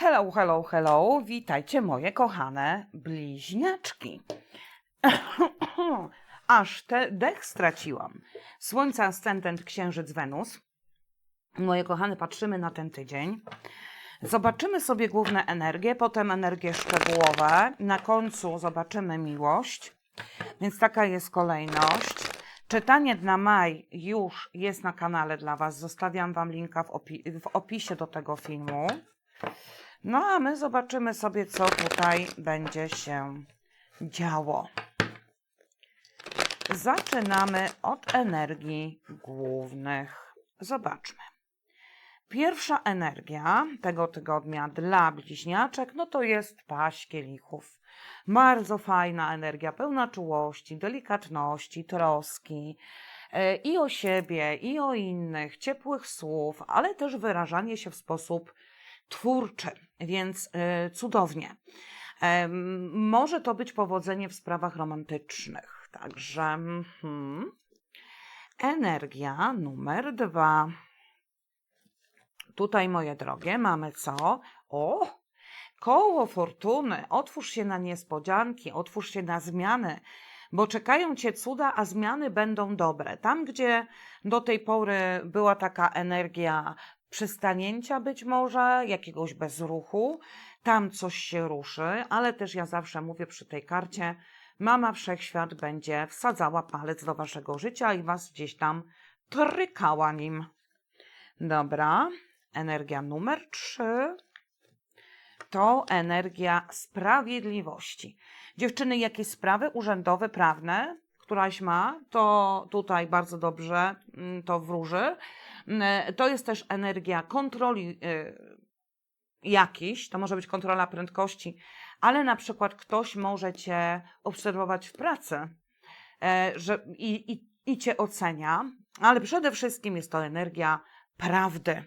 Hello, hello, hello. Witajcie moje kochane bliźniaczki. Aż te dech straciłam. Słońce, ascendent, księżyc, Wenus. Moje kochane, patrzymy na ten tydzień. Zobaczymy sobie główne energie, potem energie szczegółowe. Na końcu zobaczymy miłość. Więc taka jest kolejność. Czytanie na maj już jest na kanale dla Was. Zostawiam Wam linka w, opi- w opisie do tego filmu. No a my zobaczymy sobie, co tutaj będzie się działo. Zaczynamy od energii głównych. Zobaczmy. Pierwsza energia tego tygodnia dla bliźniaczek, no to jest paść kielichów. Bardzo fajna energia, pełna czułości, delikatności, troski e, i o siebie, i o innych, ciepłych słów, ale też wyrażanie się w sposób twórczy, więc e, cudownie. Może to być powodzenie w sprawach romantycznych. Także mhm. energia numer dwa. Tutaj, moje drogie, mamy co? O! Koło fortuny. Otwórz się na niespodzianki, otwórz się na zmiany, bo czekają cię cuda, a zmiany będą dobre. Tam, gdzie do tej pory była taka energia przystanięcia być może, jakiegoś bezruchu, tam coś się ruszy, ale też ja zawsze mówię przy tej karcie, mama wszechświat będzie wsadzała palec do waszego życia i was gdzieś tam trykała nim. Dobra, energia numer trzy to energia sprawiedliwości. Dziewczyny, jakieś sprawy urzędowe, prawne, któraś ma, to tutaj bardzo dobrze mm, to wróży. Mm, To jest też energia kontroli y, jakiejś, to może być kontrola prędkości, ale na przykład ktoś może Cię obserwować w pracy e, że, i, i, i Cię ocenia, ale przede wszystkim jest to energia prawdy.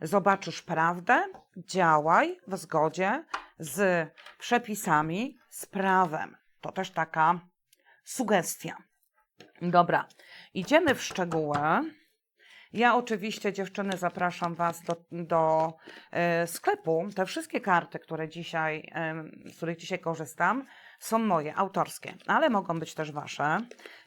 Zobaczysz prawdę, działaj w zgodzie z przepisami, z prawem. To też taka sugestia. Dobra, idziemy w szczegóły. Ja oczywiście, dziewczyny, zapraszam Was do, do e, sklepu. Te wszystkie karty, które dzisiaj, em, z których dzisiaj korzystam, są moje, autorskie, ale mogą być też Wasze.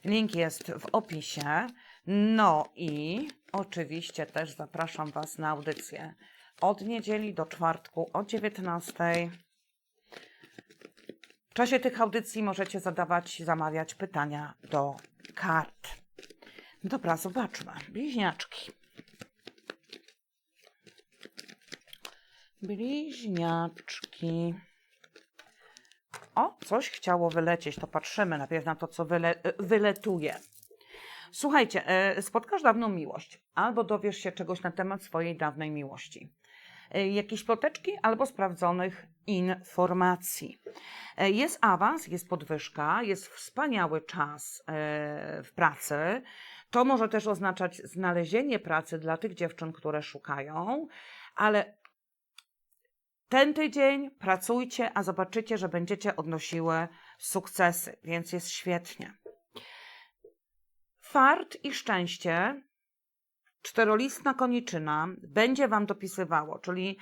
Link jest w opisie. No i oczywiście też zapraszam Was na audycję od niedzieli do czwartku o 19. Czasie tych audycji możecie zadawać, zamawiać pytania do kart. Dobra, zobaczmy. Bliźniaczki. Bliźniaczki. O, coś chciało wylecieć, to patrzymy najpierw na to, co wyle, wyletuje. Słuchajcie, e, spotkasz dawną miłość, albo dowiesz się czegoś na temat swojej dawnej miłości. E, Jakieś ploteczki albo sprawdzonych informacji. E, Jest awans, jest podwyżka, jest wspaniały czas e, w pracy. To może też oznaczać znalezienie pracy dla tych dziewczyn, które szukają, ale ten tydzień pracujcie, a zobaczycie, że będziecie odnosiły sukcesy, więc jest świetnie. Fart i szczęście, czterolistna koniczyna, będzie Wam dopisywało, czyli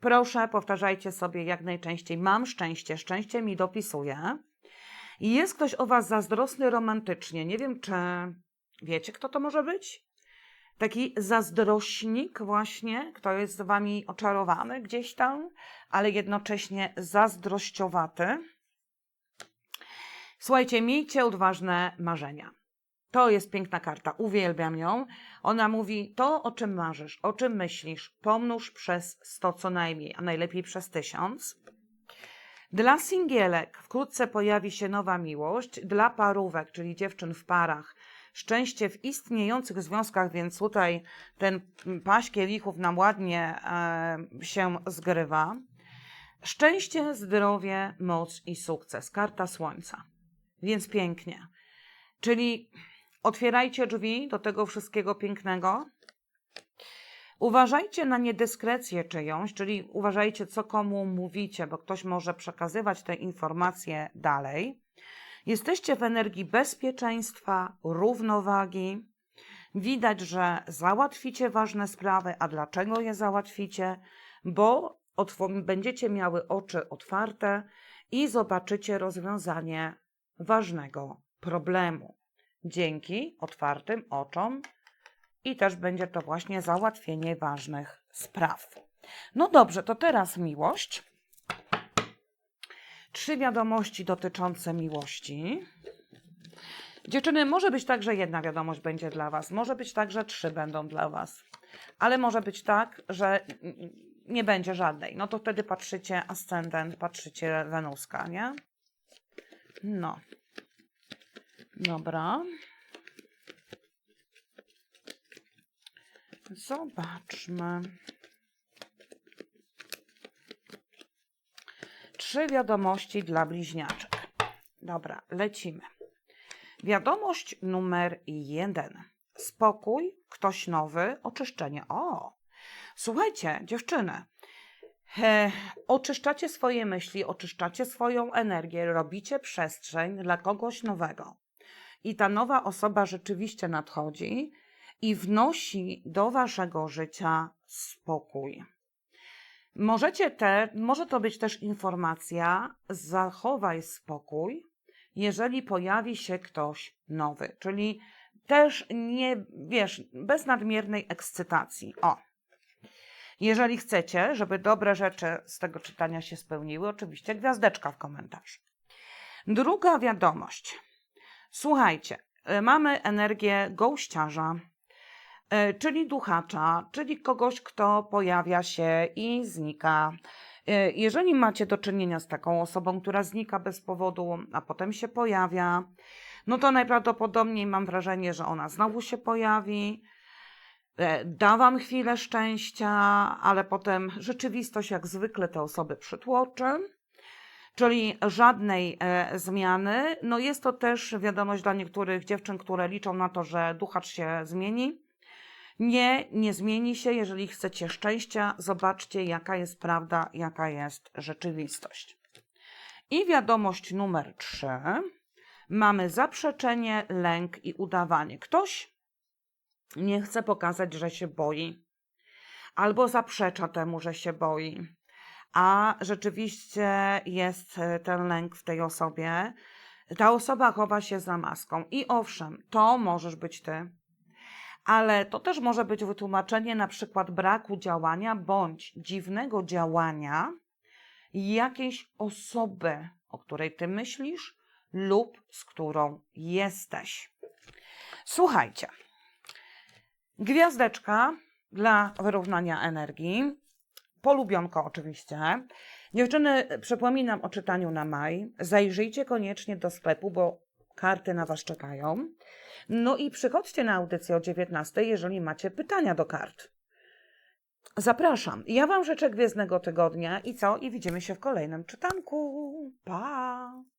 proszę, powtarzajcie sobie jak najczęściej: Mam szczęście, szczęście mi dopisuje. Jest ktoś o Was zazdrosny romantycznie. Nie wiem, czy wiecie, kto to może być? Taki zazdrośnik, właśnie, kto jest z Wami oczarowany gdzieś tam, ale jednocześnie zazdrościowaty. Słuchajcie, miejcie odważne marzenia. To jest piękna karta, uwielbiam ją. Ona mówi to, o czym marzysz, o czym myślisz, pomnóż przez 100 co najmniej, a najlepiej przez 1000. Dla singielek wkrótce pojawi się nowa miłość, dla parówek, czyli dziewczyn w parach, szczęście w istniejących związkach, więc tutaj ten paść kielichów nam ładnie e, się zgrywa. Szczęście, zdrowie, moc i sukces. Karta słońca. Więc pięknie. Czyli otwierajcie drzwi do tego wszystkiego pięknego. Uważajcie na niedyskrecję czyjąś, czyli uważajcie, co komu mówicie, bo ktoś może przekazywać te informacje dalej. Jesteście w energii bezpieczeństwa, równowagi. Widać, że załatwicie ważne sprawy. A dlaczego je załatwicie? Bo będziecie miały oczy otwarte i zobaczycie rozwiązanie ważnego problemu. Dzięki otwartym oczom i też będzie to właśnie załatwienie ważnych spraw. No dobrze, to teraz miłość. Trzy wiadomości dotyczące miłości. Dziewczyny, może być tak, że jedna wiadomość będzie dla Was, może być tak, że trzy będą dla Was, ale może być tak, że nie będzie żadnej. No to wtedy patrzycie ascendent, patrzycie Wenuska, nie? No. Dobra. Zobaczmy. Trzy wiadomości dla bliźniaczek. Dobra, lecimy. Wiadomość numer jeden. Spokój, ktoś nowy, oczyszczenie. O, słuchajcie, dziewczyny. E, oczyszczacie swoje myśli, oczyszczacie swoją energię, robicie przestrzeń dla kogoś nowego. I ta nowa osoba rzeczywiście nadchodzi i wnosi do waszego życia spokój. Możecie te, może to być też informacja, zachowaj spokój, jeżeli pojawi się ktoś nowy, czyli też nie, wiesz, bez nadmiernej ekscytacji. O. Jeżeli chcecie, żeby dobre rzeczy z tego czytania się spełniły, oczywiście gwiazdeczka w komentarzu. Druga wiadomość. Słuchajcie, y, mamy energię gołściarza, y, czyli duchacza, czyli kogoś, kto pojawia się i znika. Y, Jeżeli macie do czynienia z taką osobą, która znika bez powodu, a potem się pojawia, no to najprawdopodobniej mam wrażenie, że ona znowu się pojawi. e, Da wam chwilę szczęścia, ale potem rzeczywistość jak zwykle te osoby przytłoczy. Czyli żadnej e, zmiany. No jest to też wiadomość dla niektórych dziewczyn, które liczą na to, że duchacz się zmieni. Nie, nie zmieni się. Jeżeli chcecie szczęścia, zobaczcie, jaka jest prawda, jaka jest rzeczywistość. I wiadomość numer trzy. Mamy zaprzeczenie, lęk i udawanie. Ktoś nie chce pokazać, że się boi, albo zaprzecza temu, że się boi, a rzeczywiście jest e, ten lęk w tej osobie. Ta osoba chowa się za maską. I owszem, to możesz być ty, ale to też może być wytłumaczenie na przykład braku działania bądź dziwnego działania jakiejś osoby, o której ty myślisz lub z którą jesteś. Słuchajcie. Gwiazdeczka dla wyrównania energii. Polubionko oczywiście. Dziewczyny, przypominam o czytaniu na maj. Zajrzyjcie koniecznie do sklepu, bo karty na Was czekają. No i przychodźcie na audycję o 19, jeżeli macie pytania do kart. Zapraszam. Ja Wam życzę gwiezdnego tygodnia i co? I widzimy się w kolejnym czytanku. Pa!